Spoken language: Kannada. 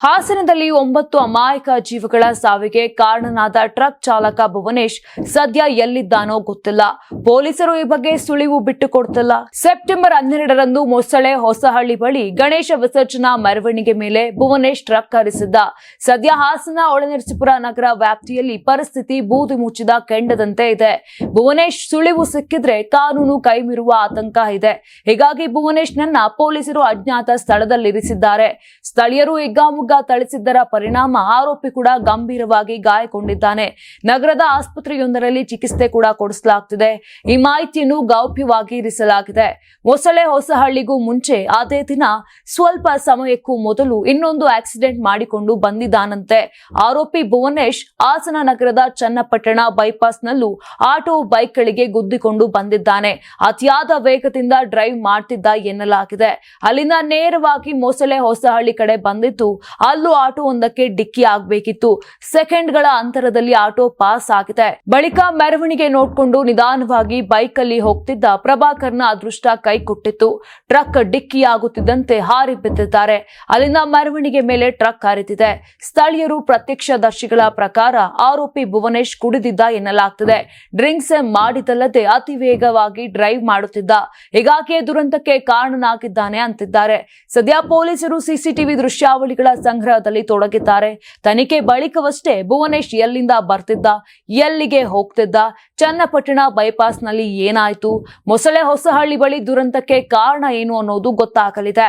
ಹಾಸನದಲ್ಲಿ ಒಂಬತ್ತು ಅಮಾಯಕ ಜೀವಗಳ ಸಾವಿಗೆ ಕಾರಣನಾದ ಟ್ರಕ್ ಚಾಲಕ ಭುವನೇಶ್ ಸದ್ಯ ಎಲ್ಲಿದ್ದಾನೋ ಗೊತ್ತಿಲ್ಲ. ಪೊಲೀಸರು ಈ ಬಗ್ಗೆ ಸುಳಿವು ಬಿಟ್ಟು ಕೊಡ್ತಿಲ್ಲ ಸೆಪ್ಟೆಂಬರ್ ಹನ್ನೆರಡರಂದು ಮೊಸಳೆ ಹೊಸಹಳ್ಳಿ ಬಳಿ ಗಣೇಶ ವಿಸರ್ಜನಾ ಮೆರವಣಿಗೆ ಮೇಲೆ ಭುವನೇಶ್ ಟ್ರಕ್ ಹರಿಸಿದ್ದ. ಸದ್ಯ ಹಾಸನ ಒಳನರಸೀಪುರ ನಗರ ವ್ಯಾಪ್ತಿಯಲ್ಲಿ ಪರಿಸ್ಥಿತಿ ಬೂದಿ ಮುಚ್ಚಿದ ಕೆಂಡದಂತೆ ಇದೆ. ಭುವನೇಶ್ ಸುಳಿವು ಸಿಕ್ಕಿದ್ರೆ ಕಾನೂನು ಕೈಮೀರುವ ಆತಂಕ ಇದೆ. ಹೀಗಾಗಿ ಭುವನೇಶ್ನನ್ನ ಪೊಲೀಸರು ಅಜ್ಞಾತ ಸ್ಥಳದಲ್ಲಿರಿಸಿದ್ದಾರೆ. ಸ್ಥಳೀಯರು ಹಿಗ್ಗಾಮುಗ್ಗಾ ಥಳಿಸಿದ್ದರ ಪರಿಣಾಮ ಆರೋಪಿ ಕೂಡ ಗಂಭೀರವಾಗಿ ಗಾಯಗೊಂಡಿದ್ದಾನೆ. ನಗರದ ಆಸ್ಪತ್ರೆಯೊಂದರಲ್ಲಿ ಚಿಕಿತ್ಸೆ ಕೂಡ ಕೊಡಿಸಲಾಗ್ತಿದೆ. ಈ ಮಾಹಿತಿಯನ್ನು ಗೌಪ್ಯವಾಗಿ ಇರಿಸಲಾಗಿದೆ. ಮೊಸಳೆ ಹೊಸಹಳ್ಳಿಗೂ ಮುಂಚೆ ಅದೇ ದಿನ ಸ್ವಲ್ಪ ಸಮಯಕ್ಕೂ ಮೊದಲು ಇನ್ನೊಂದು ಆಕ್ಸಿಡೆಂಟ್ ಮಾಡಿಕೊಂಡು ಬಂದಿದ್ದಾನಂತೆ. ಆರೋಪಿ ಭುವನೇಶ್ ಹಾಸನ ನಗರದ ಚನ್ನಪಟ್ಟಣ ಬೈಪಾಸ್ನಲ್ಲೂ ಆಟೋ ಬೈಕ್ಗಳಿಗೆ ಗುದ್ದಿಕೊಂಡು ಬಂದಿದ್ದಾನೆ. ಅತಿಯಾದ ವೇಗದಿಂದ ಡ್ರೈವ್ ಮಾಡ್ತಿದ್ದ ಎನ್ನಲಾಗಿದೆ. ಅಲ್ಲಿಂದ ನೇರವಾಗಿ ಮೊಸಳೆ ಹೊಸಹಳ್ಳಿ ಕಡೆ ಬಂದಿದ್ದು ಅಲ್ಲೂ ಆಟೋ ಒಂದಕ್ಕೆ ಡಿಕ್ಕಿ ಆಗ್ಬೇಕಿತ್ತು. ಸೆಕೆಂಡ್ಗಳ ಅಂತರದಲ್ಲಿ ಆಟೋ ಪಾಸ್ ಆಗಿದೆ. ಬಳಿಕ ಮೆರವಣಿಗೆ ನೋಡ್ಕೊಂಡು ನಿಧಾನವಾಗಿ ಬೈಕ್ ಅಲ್ಲಿ ಹೋಗ್ತಿದ್ದ ಪ್ರಭಾಕರ್ನ ಅದೃಷ್ಟ ಕೈ ಕೊಟ್ಟಿತ್ತು. ಟ್ರಕ್ ಡಿಕ್ಕಿ ಆಗುತ್ತಿದ್ದಂತೆ ಹಾರಿ ಬಿದ್ದಿದ್ದಾರೆ. ಅಲ್ಲಿಂದ ಮೆರವಣಿಗೆ ಮೇಲೆ ಟ್ರಕ್ ಹಾರಿತಿದೆ ಸ್ಥಳೀಯರು ಪ್ರತ್ಯಕ್ಷದರ್ಶಿಗಳ ಪ್ರಕಾರ ಆರೋಪಿ ಭುವನೇಶ್ ಕುಡಿದಿದ್ದ ಎನ್ನಲಾಗ್ತಿದೆ. ಡ್ರಿಂಕ್ಸ್ ಮಾಡಿದಲ್ಲದೆ ಅತಿ ವೇಗವಾಗಿ ಡ್ರೈವ್ ಮಾಡುತ್ತಿದ್ದ. ಹೀಗಾಗಿ ದುರಂತಕ್ಕೆ ಕಾರಣನಾಗಿದ್ದಾನೆ ಅಂತಿದ್ದಾರೆ. ಸದ್ಯ ಪೊಲೀಸರು ಸಿಸಿಟಿವಿ ದೃಶ್ಯಾವಳಿಗಳ ಸಂಗ್ರಹದಲ್ಲಿ ತೊಡಗಿದ್ದಾರೆ. ತನಿಖೆ ಬಳಿಕವಷ್ಟೇ ಭುವನೇಶ್ ಎಲ್ಲಿಂದ ಬರ್ತಿದ್ದ, ಎಲ್ಲಿಗೆ ಹೋಗ್ತಿದ್ದ, ಚನ್ನಪಟ್ಟಣ ಬೈಪಾಸ್ನಲ್ಲಿ ಏನಾಯ್ತು, ಮೊಸಳೆ ಹೊಸಹಳ್ಳಿ ಬಳಿ ದುರಂತಕ್ಕೆ ಕಾರಣ ಏನು ಅನ್ನೋದು ಗೊತ್ತಾಗಲಿದೆ.